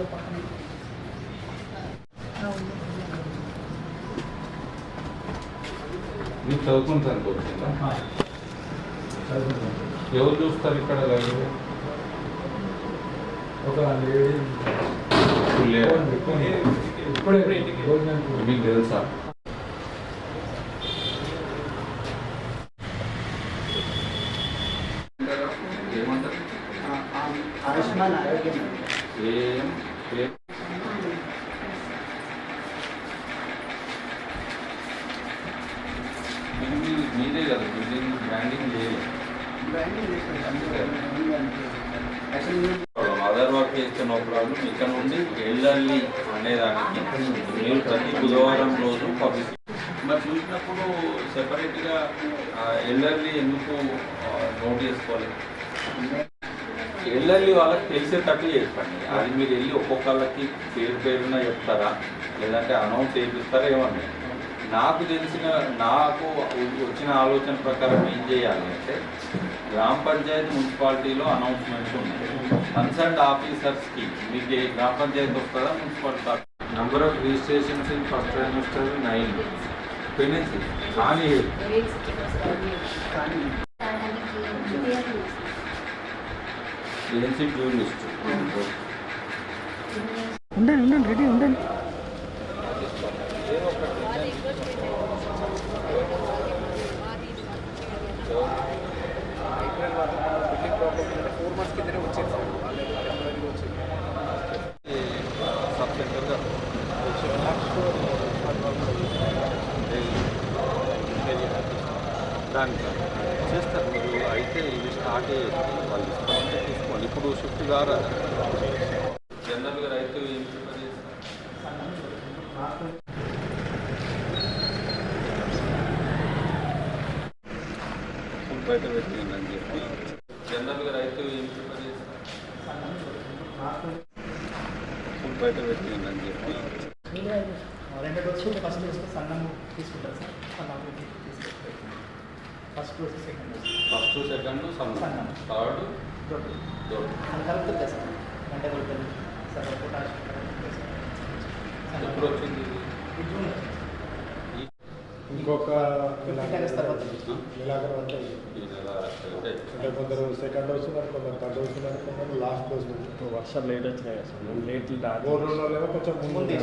ఇంట్లో పక్కనే. మీరు చదువుకుంటానికి వచ్చిందా ఎవరు చూస్తారు ఇక్కడ లైబ్రరీ ఒక లేడీ ఇప్పుడు మీకు తెలుసా ఏమంటారు ఆ, ఆ, ఆయుష్మాన్ ఆరోగ్యం ఏం ఏ- మీదే కదా బిల్డింగ్ బ్రాండింగ్ లేదు బ్రాండింగ్ వర్క్ చేస్తే నో ప్రాబ్లం ఇక్కడ నుండి ఎల్లర్లీ అనేదానికి మీరు ప్రతి బుధవారం రోజు పబ్లిక్ మరి చూసినప్పుడు సెపరేట్గా ఎల్లర్లీ ఎందుకు నోట్ చేసుకోవాలి ఎల్ఎల్ఈ వాళ్ళకి తెలిసేటట్టు చెప్పండి అది మీరు వెళ్ళి ఒక్కొక్కళ్ళకి పేరు పేరున చెప్తారా? లేదంటే అనౌన్స్ చేపిస్తారా ఏమన్నా? నాకు తెలిసిన నాకు వచ్చిన ఆలోచన ప్రకారం ఏం చేయాలి అంటే గ్రామ పంచాయతీ మున్సిపాలిటీలో అనౌన్స్మెంట్స్ ఉన్నాయి. కన్సర్న్ ఆఫీసర్స్కి మీకు ఏ గ్రామ పంచాయతీ వస్తుందా municipality number of registrations in first trimester nine పెనిసి కానీ కానీ ఉండండి ఉండండి రెడీ ఉండండి. దానికి చేస్తారు మీరు. అయితే ఇది స్టార్ట్ వాళ్ళు ఇస్తామంటే ఇప్పుడు షిఫ్ట్ కారా జనరల్గా రైతు బయట పెట్టింది అని చెప్పి. జనరల్గా రైతు బయట పెట్టింది అని చెప్పి. ఫస్ట్ డోస్ సన్నం తీసుకుంటారు సార్ సన్నం తీసుకుంటారు ఫస్ట్ సెకండ్ ఫస్ట్ సెకండ్ సన్న సన్నం. థర్డ్ దొడ్డు దొడ్డు అది కలుపుతుంది సార్ గంట కలుపుతుంది సార్ పొటాష్ ఎప్పుడు వచ్చింది ఇది? ఈ- ఇంకొక ఫిఫ్టీ టైమ్స్ తర్వాత నెల తర్వాత ఈ నెల అంటే అంటే కొందరు సెకండ్ డోస్ ఉన్నారు కొందరు థర్డ్ డోస్ ఉన్నారు కొందరు లాస్ట్ డోస్ ఉన్నారు వర్షాలు లేట్ వచ్చినాయి కదా సార్ లేట్ మూడు రోజులు కొంచెం ముందు ముందు